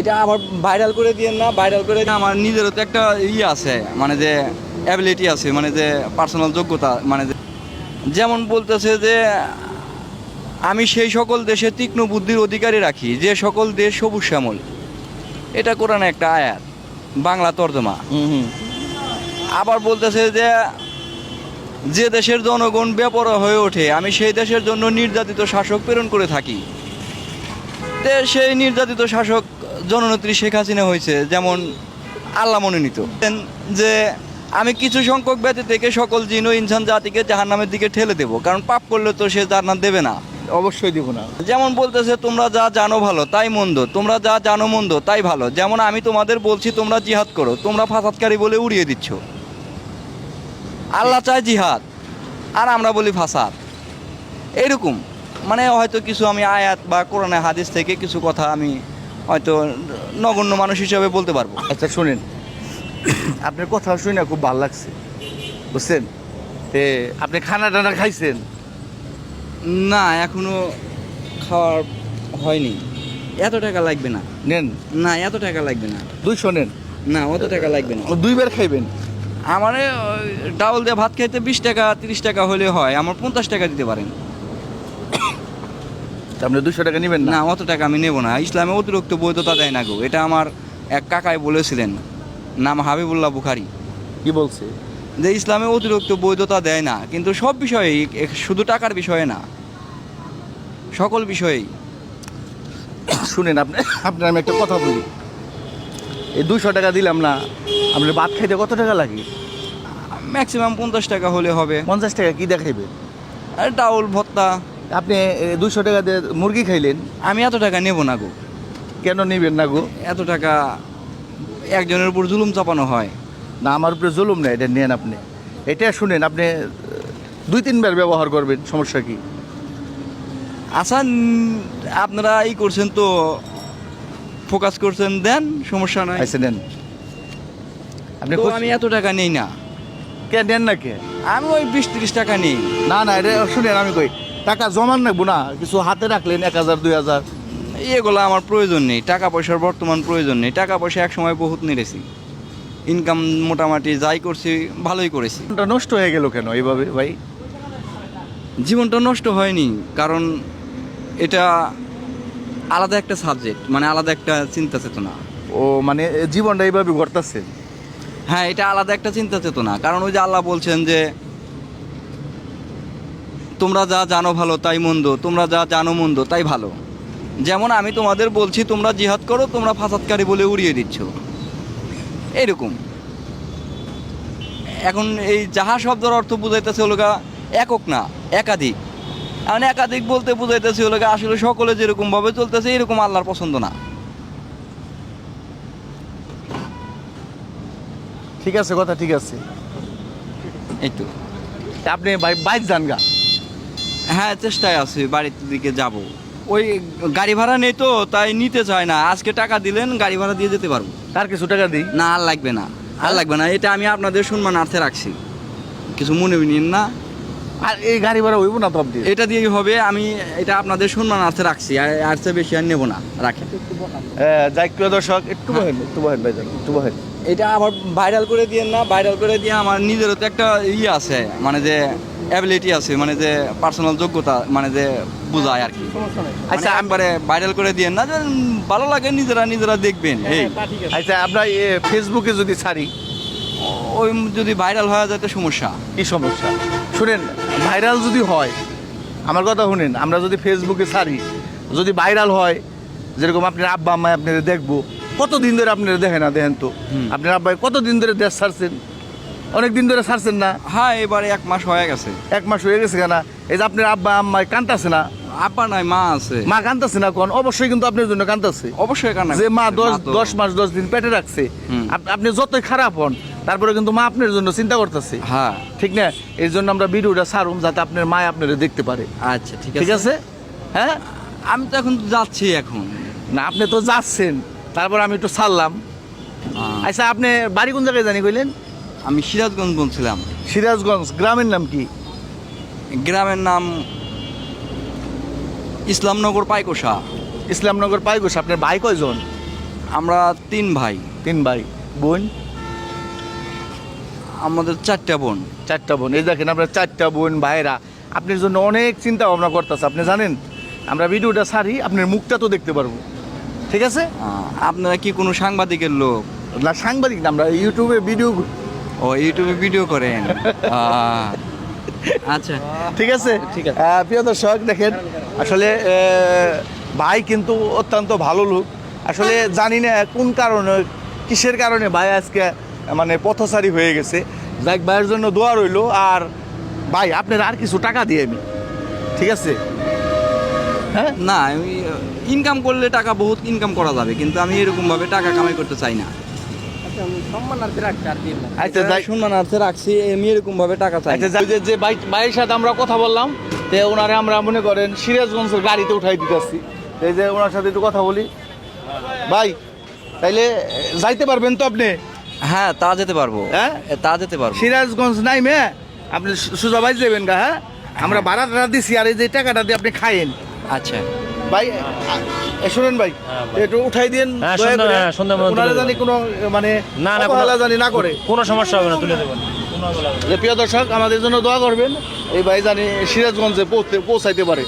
এটা আমার ভাইরাল করে দিয়েন না ভাইরাল করে আমার নিজেরও তো একটা ই আছে মানে যে অ্যাবিলিটি আছে মানে যে পার্সোনাল যোগ্যতা মানে যে যেমন বলতেছে যে আমি সেই সকল দেশে তীক্ষ্ণ বুদ্ধির অধিকারী রাখি যে সকল দেশ সবুজ শ্যামল। এটা কোরআনে একটা আয়াত বাংলা তর্জমা। আবার বলতেছে যে যে দেশের জনগণ বেপরা হয়ে ওঠে আমি সেই দেশের জন্য নির্যাতিত শাসক প্রেরণ করে থাকি। তে সেই নির্যাতিত শাসক জননেত্রী শেখ হাসিনা হয়েছে যেমন আল্লাহ মনোনীত যে আমি কিছু সংখ্যক ব্যক্তি থেকে সকল জিন ও ইনসান জাতিকে জাহান্নামের দিকে ঠেলে দেব কারণ পাপ করলে তো সে জান্নাত দেবে না। অবশ্যই দিব না। যেমন বলতেছে তোমরা যা জানো ভালো তাই মন্দ। তোমরা যা জানো মন্দ তাই ভালো। যেমন আমি তোমাদের বলছি তোমরা জিহাদ করো। তোমরা ফাসাদকারী বলে উড়িয়ে দিচ্ছ। আল্লাহ চায় জিহাদ আর আমরা বলি ফাসাদ। এরকম। মানে হয়তো কিছু আমি আয়াত বা কোরআনে হাদিস থেকে কিছু কথা আমি হয়তো নগণ্য মানুষ হিসাবে বলতে পারব। আচ্ছা শুনেন। আপনার কথা শুনে খুব ভালো লাগছে। বুঝছেন? তে আপনি খানা টানা খাইছেন? না এখনও খাওয়ার হয়নি। এত টাকা লাগবে না। নেন। না এত টাকা লাগবে না। দুইশো নেন। না অত টাকা লাগবে না। দুইবার খাইবেন? আমার ডাউল দিয়ে ভাত খাইতে বিশ টাকা তিরিশ টাকা হলে হয়। আমার পঞ্চাশ টাকা দিতে পারেন। আপনি দুশো টাকা নেবেন না? অত টাকা আমি নেব না। ইসলামে অতিরিক্ত বৈধতা দেয় না গো। এটা আমার এক কাকায় বলেছিলেন। নাম হাবিবুল্লাহ বুখারি। কি বলছে? যে ইসলামে অতিরিক্ত বৈধতা দেয় না। কিন্তু সব বিষয়েই শুধু টাকার বিষয়ে না। সকল বিষয়েই। শুনেন আপনি আপনার আমি একটা কথা বলি। এই দুশো টাকা দিলাম না আপনার ভাত খাইতে কত টাকা লাগে? ম্যাক্সিমাম পঞ্চাশ টাকা হলে হবে। পঞ্চাশ টাকা কি দেখাইবে? আর ডাউল ভত্তা। আপনি দুশো টাকা দিয়ে মুরগি খাইলেন? আমি এত টাকা নেব না গো। কেন নেবেন না গো? এত টাকা একজনের উপর জুলুম চাপানো হয়। না আমার উপরে জুলুম না এটা নেন আপনি। এটা শুনেন আপনি দুই তিনবার ব্যবহার করবেন সমস্যা কি? আচ্ছা উম, আপনারা এই করছেন তো ফোকাস করছেন দেন সমস্যা নাই। আইসে নেন আপনি আমি এত টাকা নেই না। কে নেন না কে? আমি ওই বিশ তিরিশ টাকা নেই। না না এটা শুনেন আমি কই। টাকা জমান রাখব না কিছু হাতে রাখলেন এক হাজার দুই হাজার। এগুলো আমার প্রয়োজন নেই টাকা পয়সার বর্তমান প্রয়োজন নেই টাকা পয়সা এক সময় বহুত নেড়েছি। ইনকাম মোটামুটি যাই করছি ভালোই করেছি। জীবনটা নষ্ট হয়ে গেল কেন এইভাবে ভাই? জীবনটা নষ্ট হয়নি কারণ এটা আলাদা একটা সাবজেক্ট মানে আলাদা একটা চিন্তা চেতনা। ও মানে জীবনটা এইভাবে ঘটতেছে। হ্যাঁ এটা আলাদা একটা চিন্তা চেতনা কারণ ওই যে আল্লাহ বলছেন যে তোমরা যা জানো ভালো তাই মন্দ। তোমরা যা জানো মন্দ তাই ভালো। যেমন আমি তোমাদের বলছি তোমরা জিহাদ করো তোমরা ফাসাদকারী বলে উড়িয়ে দিচ্ছ। এইরকম। এখন এই যাহা শব্দের অর্থ বুঝাইতেছে হলো গা একক না একাধিক। এখন একাধিক বলতে বুঝাইতেছে হলো গা আসলে সকলে যেরকম ভাবে চলতেছে এরকম আল্লাহর পছন্দ না। ঠিক আছে কথা ঠিক আছে। এই তো আপনি বাইক যান গা। হ্যাঁ চেষ্টায় আছি বাড়ির দিকে যাব। ওই গাড়ি ভাড়া নেই তো তাই নিতে চায় না। আজকে টাকা দিলেন গাড়ি ভাড়া দিয়ে যেতে পারব। তার কিছু টাকা দিই? না আর লাগবে না। আর লাগবে না এটা আমি আপনাদের সম্মানার্থে রাখছি। কিছু মনে নিন না। আর এই গাড়ি ভাড়া হইব না তো আপনি? এটা দিয়েই হবে আমি এটা আপনাদের সম্মানার্থে রাখছি। আর আর চেয়ে বেশি আর নেব না রাখেন যাই প্রিয় দর্শক একটু বহেন একটু বহেন ভাই একটু বহেন। এটা আমার ভাইরাল করে দিয়ে না ভাইরাল করে দিয়ে আমার নিজেরও তো একটা ইয়ে আছে মানে যে অ্যাবিলিটি আছে মানে যে পার্সোনাল যোগ্যতা মানে যে বোঝায় আর কি। আচ্ছা আচ্ছা একবারে ভাইরাল করে দিয়েন না যে ভালো লাগে নিজেরা নিজেরা দেখবেন এই। আচ্ছা আপনার এ, ফেসবুকে যদি ছাড়ি? ওই যদি ভাইরাল হয়ে যায় তো সমস্যা। কি সমস্যা? শুনেন ভাইরাল যদি হয় আমার কথা শুনেন আমরা যদি ফেসবুকে ছাড়ি যদি ভাইরাল হয় যেরকম আপনার আব্বা আম্মা আপনারা দেখব কতদিন ধরে আপনারা দেখেন না দেখেন তো। আপনার আব্বাই কতদিন ধরে দেশ ছাড়ছেন? অনেক দিন ধরে ছাড়ছেন না। হ্যাঁ এবারে এক মাস হয়ে গেছে। এক মাস হয়ে গেছে কেনা? এই যে আপনার আব্বা আম্মাই কান্তাছে না? আপা নাই মা আছে। মা কান্তাছে না কোন? অবশ্যই কিন্তু আপনার জন্য কান্তাছে অবশ্যই কান্না যে মা দশ দশ মাস দশ দিন পেটে রাখছে। আপনি যতই খারাপ হন তারপরে কিন্তু মা আপনার জন্য চিন্তা করতেছে। হ্যাঁ। ঠিক না? এই জন্য আমরা ভিডিওটা ছাড়ুম যাতে আপনার মা আপনারা দেখতে পারে। আচ্ছা ঠিক ঠিক আছে? আছে হ্যাঁ? আমি তো এখন যাচ্ছি এখন। না আপনি তো যাচ্ছেন। তারপর আমি একটু ছাড়লাম। আচ্ছা আপনি বাড়ি কোন জায়গায় জানি কইলেন? আমি সিরাজগঞ্জ বলছিলাম। সিরাজগঞ্জ গ্রামের নাম কি? গ্রামের নাম ইসলামনগর পাইকোষা। ইসলামনগর পাইগোস আপনার ভাই কয়জন? আমরা তিন ভাই। তিন ভাই। বোন? আমাদের চারটা বোন। চারটা বোন। এই দেখেন আপনার চারটা বোন ভাইরা আপনার জন্য অনেক চিন্তা ভাবনা করতেছে আপনি জানেন? আমরা ভিডিওটা সারি আপনার মুখটা তো দেখতে পারব। ঠিক আছে? আপনারা কি কোনো সাংবাদিকের লোক? না সাংবাদিক না আমরা ইউটিউবে ভিডিও ও ইউটিউবে ভিডিও করেন? আচ্ছা। ঠিক আছে। প্রিয় দর্শক দেখেন আসলে ভাই কিন্তু অত্যন্ত ভালো লোক। আসলে জানি না কোন কারণে কিসের কারণে ভাই আজকে মানে পথচারী হয়ে গেছে। যাক ভাইয়ের জন্য দোয়া রইল। আর ভাই আপনার আর কিছু টাকা দিয়ে আমি ঠিক আছে? হ্যাঁ? না আমি ইনকাম করলে টাকা বহুত ইনকাম করা যাবে। কিন্তু আমি এরকম ভাবে টাকা কামাই করতে চাই না। আচ্ছা যাই সম্মানার্থে রাখছি আমি এরকম ভাবে টাকা চাই। আচ্ছা যে- যে ভাই ভাইয়ের সাথে আমরা কথা বললাম ওনারে আমরা মনে করেন সিরাজগঞ্জের গাড়িতে উঠাই দিতেছি। এই যে ওনার সাথে একটু কথা বলি। ভাই তাইলে যাইতে পারবেন তো আপনি? হ্যাঁ তা যেতে পারব। হ্যাঁ? তা যেতে পারব। সিরাজগঞ্জ নাই মে আপনি সুজা ভাই যাবেন গা হ্যাঁ? আমরা ভাড়া টাড়া দিছি আর এই যে টাকাটা দিয়ে আপনি খাইয়েন। আচ্ছা। ভাই শোনেন শুনেন ভাই একটু উঠাই দিন হ্যাঁ, করে। হ্যাঁ, ওনারা জানি কোনো মানে না না জানি না করে। কোনো সমস্যা হবে না তুলে দেবেন। প্রিয় দর্শক আমাদের জন্য দোয়া করবেন। এই ভাই জানি সিরাজগঞ্জে পৌঁছাইতে পারে।